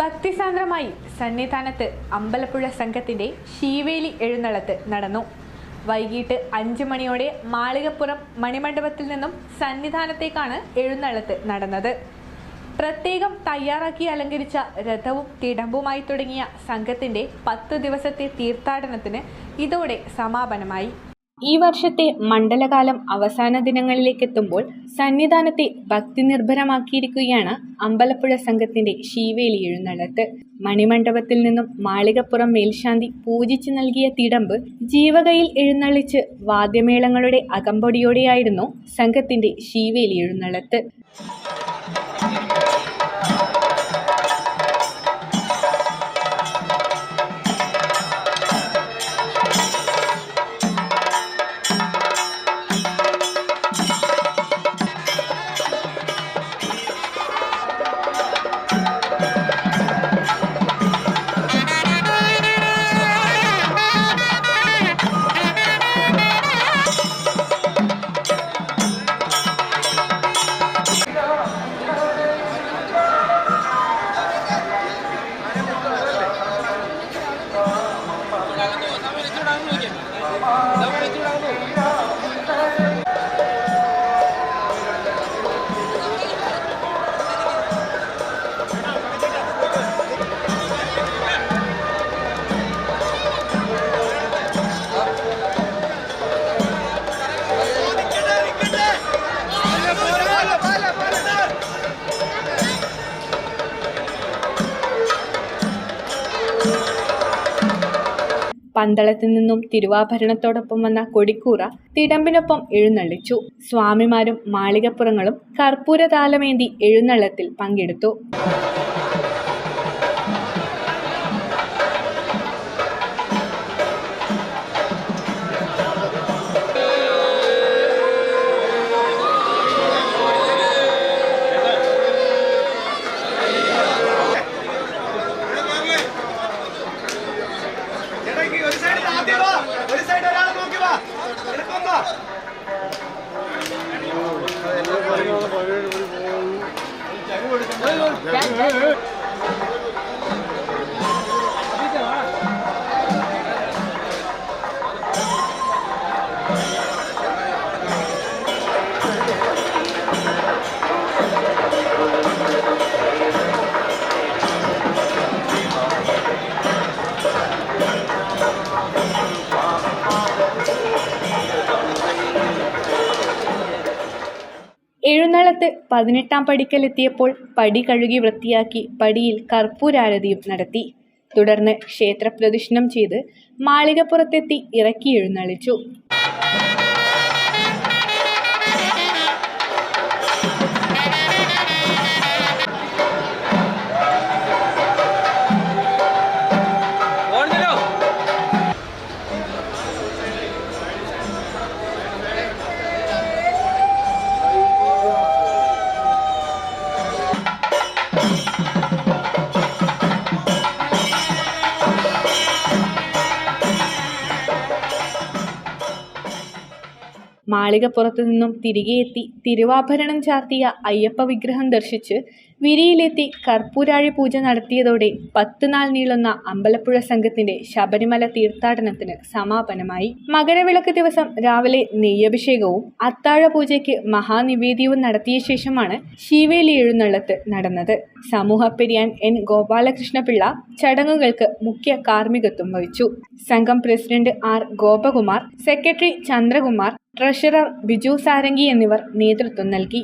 ഭക്തിസാന്ദ്രമായി സന്നിധാനത്ത് അമ്പലപ്പുഴ സംഘത്തിന്റെ ശീവേലി എഴുന്നള്ളത്ത് നടന്നു. വൈകിട്ട് അഞ്ചു മണിയോടെ മാളികപ്പുറം മണിമണ്ഡപത്തിൽ നിന്നും സന്നിധാനത്തേക്കാണ് എഴുന്നള്ളത്ത് നടന്നത്. പ്രത്യേകം തയ്യാറാക്കി അലങ്കരിച്ച രഥവും തിടമ്പുമായി തുടങ്ങിയ സംഘത്തിന്റെ പത്തു ദിവസത്തെ തീർത്ഥാടനത്തിന് ഇതോടെ സമാപനമായി. ഈ വർഷത്തെ മണ്ഡലകാലം അവസാന ദിനങ്ങളിലേക്ക് എത്തുമ്പോൾ സന്നിധാനത്തെ ഭക്തി നിർഭരമാക്കിയിരിക്കുകയാണ് അമ്പലപ്പുഴ സംഘത്തിന്റെ ശീവേലി എഴുന്നള്ളത്ത്. മണിമണ്ഡപത്തിൽ നിന്നും മാളികപ്പുറം മേൽശാന്തി പൂജിച്ചു നൽകിയ തിടമ്പ് ജീവകയിൽ എഴുന്നള്ളിച്ച് വാദ്യമേളങ്ങളുടെ അകമ്പടിയോടെയായിരുന്നു സംഘത്തിന്റെ ശീവേലി എഴുന്നള്ളത്ത്. 能不能就让路 പന്തളത്തു നിന്നും തിരുവാഭരണത്തോടൊപ്പം വന്ന കൊടിക്കൂറ തിടമ്പിനൊപ്പം എഴുന്നള്ളിച്ചു. സ്വാമിമാരും മാളികപ്പുറങ്ങളും കർപ്പൂരതാലമേന്തി എഴുന്നള്ളത്തിൽ പങ്കെടുത്തു. എളുപ്പം എഴുന്നള്ളത്ത് പതിനെട്ടാം പടിക്കലെത്തിയപ്പോൾ പടി കഴുകി വൃത്തിയാക്കി പടിയിൽ കർപ്പൂരാരതിയും നടത്തി. തുടർന്ന് ക്ഷേത്രപ്രദക്ഷിണം ചെയ്ത് മാളികപ്പുറത്തെത്തി ഇറക്കി എഴുന്നള്ളിച്ചു. മാളികപ്പുറത്തു നിന്നും തിരികെയെത്തി തിരുവാഭരണം ചാർത്തിയ അയ്യപ്പ വിഗ്രഹം ദർശിച്ച് വിരിയിലെത്തി കർപ്പൂരാഴി പൂജ നടത്തിയതോടെ പത്ത് നാൾ നീളുന്ന അമ്പലപ്പുഴ സംഘത്തിന്റെ ശബരിമല തീർത്ഥാടനത്തിന് സമാപനമായി. മകരവിളക്ക് ദിവസം രാവിലെ നെയ്യഭിഷേകവും അത്താഴ പൂജയ്ക്ക് മഹാനിവേദ്യവും നടത്തിയ ശേഷമാണ് ശിവേലി എഴുന്നള്ളത്ത് നടന്നത്. സമൂഹപ്പെരിയാൻ എൻ. ഗോപാലകൃഷ്ണപിള്ള ചടങ്ങുകൾക്ക് മുഖ്യ കാർമ്മികത്വം വഹിച്ചു. സംഘം president R. Gopakumar secretary Chandrakumar treasurer Biju Sarangi എന്നിവർ നേതൃത്വം നൽകി.